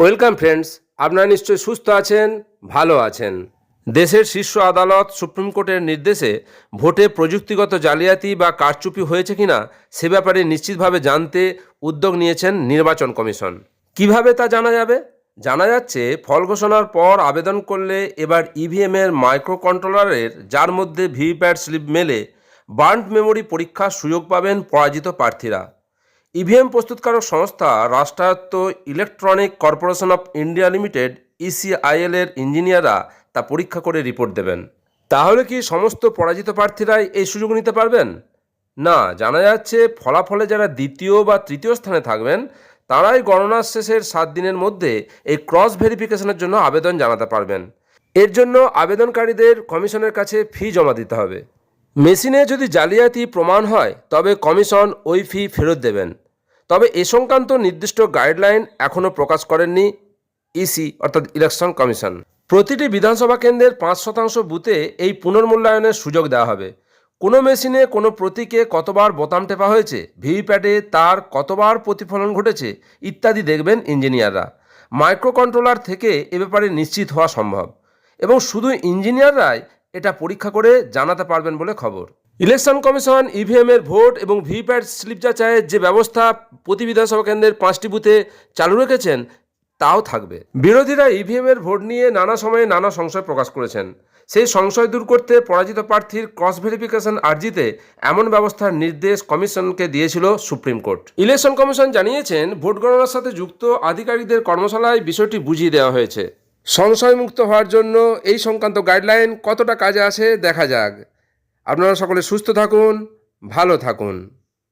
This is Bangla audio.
ওয়েলকাম ফ্রেন্ডস, আপনারা নিশ্চয়ই সুস্থ আছেন, ভালো আছেন। দেশের শীর্ষ আদালত সুপ্রিম কোর্টের নির্দেশে ভোটে প্রযুক্তিগত জালিয়াতি বা কারচুপি হয়েছে কিনা সে ব্যাপারে নিশ্চিতভাবে জানতে উদ্যোগ নিয়েছেন নির্বাচন কমিশন। কীভাবে তা জানা যাবে? জানা যাচ্ছে, ফল ঘোষণার পর আবেদন করলে এবার ইভিএমের মাইক্রো কন্ট্রোলারের যার মধ্যে ভিভিপ্যাট স্লিপ মেলে বার্ন্ড মেমোরি পরীক্ষার সুযোগ পাবেন পরাজিত প্রার্থীরা। ইভিএম প্রস্তুতকারক সংস্থা রাষ্ট্রায়ত্ত electronic corporation of India limited ECIL এর ইঞ্জিনিয়াররা তা পরীক্ষা করে রিপোর্ট দেবেন। তাহলে কি সমস্ত পরাজিত প্রার্থীরাই এই সুযোগ নিতে পারবেন? না, জানা যাচ্ছে ফলাফলে যারা দ্বিতীয় বা তৃতীয় স্থানে থাকবেন, তারাই গণনার শেষের সাত দিনের মধ্যে এই ক্রস ভেরিফিকেশনের জন্য আবেদন জানাতে পারবেন। এর জন্য আবেদনকারীদের কমিশনের কাছে ফি জমা দিতে হবে। মেশিনে যদি জালিয়াতি প্রমাণ হয়, তবে কমিশন ওই ফি ফেরত দেবেন। তবে এ সংক্রান্ত নির্দিষ্ট গাইডলাইন এখনও প্রকাশ করেননি ইসি, অর্থাৎ ইলেকশন কমিশন। প্রতিটি বিধানসভা কেন্দ্রের পাঁচ শতাংশ বুথে এই পুনর্মূল্যায়নের সুযোগ দেওয়া হবে। কোনো মেশিনে কোনো প্রতীকে কতবার বোতাম টেপা হয়েছে ভিভিপ্যাটে তার কতবার প্রতিফলন ঘটেছে, ইত্যাদি দেখবেন ইঞ্জিনিয়াররা। মাইক্রো কন্ট্রোলার থেকে এ ব্যাপারে নিশ্চিত হওয়া সম্ভব। এবং শুধু ইঞ্জিনিয়াররাই এটা পরীক্ষা করে জানাতে পারবেন বলে খবর। ইলেকশন কমিশন ইভিএম এর ভোট এবং ভিভিপ্যাট স্লিপ যাচাইয়ের যে ব্যবস্থা প্রতি বিধানসভা কেন্দ্রের পাঁচটি বুথে চালু রেখেছেন, তাও থাকবে। বিরোধীরা ইভিএম এর ভোট নিয়ে নানা সময়ে নানা সংশয় প্রকাশ করেছেন। সেই সংশয় দূর করতে পরাজিত প্রার্থীর ক্রস ভেরিফিকেশন আর্জিতে এমন ব্যবস্থার নির্দেশ কমিশনকে দিয়েছিল সুপ্রিম কোর্ট। ইলেকশন কমিশন জানিয়েছেন, ভোট গণনার সাথে যুক্ত আধিকারিকদের কর্মশালায় বিষয়টি বুঝিয়ে দেওয়া হয়েছে। সংশয়মুক্ত হওয়ার জন্য এই সংক্রান্ত গাইডলাইন কতটা কাজে আছে দেখা যাক। আপনারা সকলে সুস্থ থাকুন, ভালো থাকুন।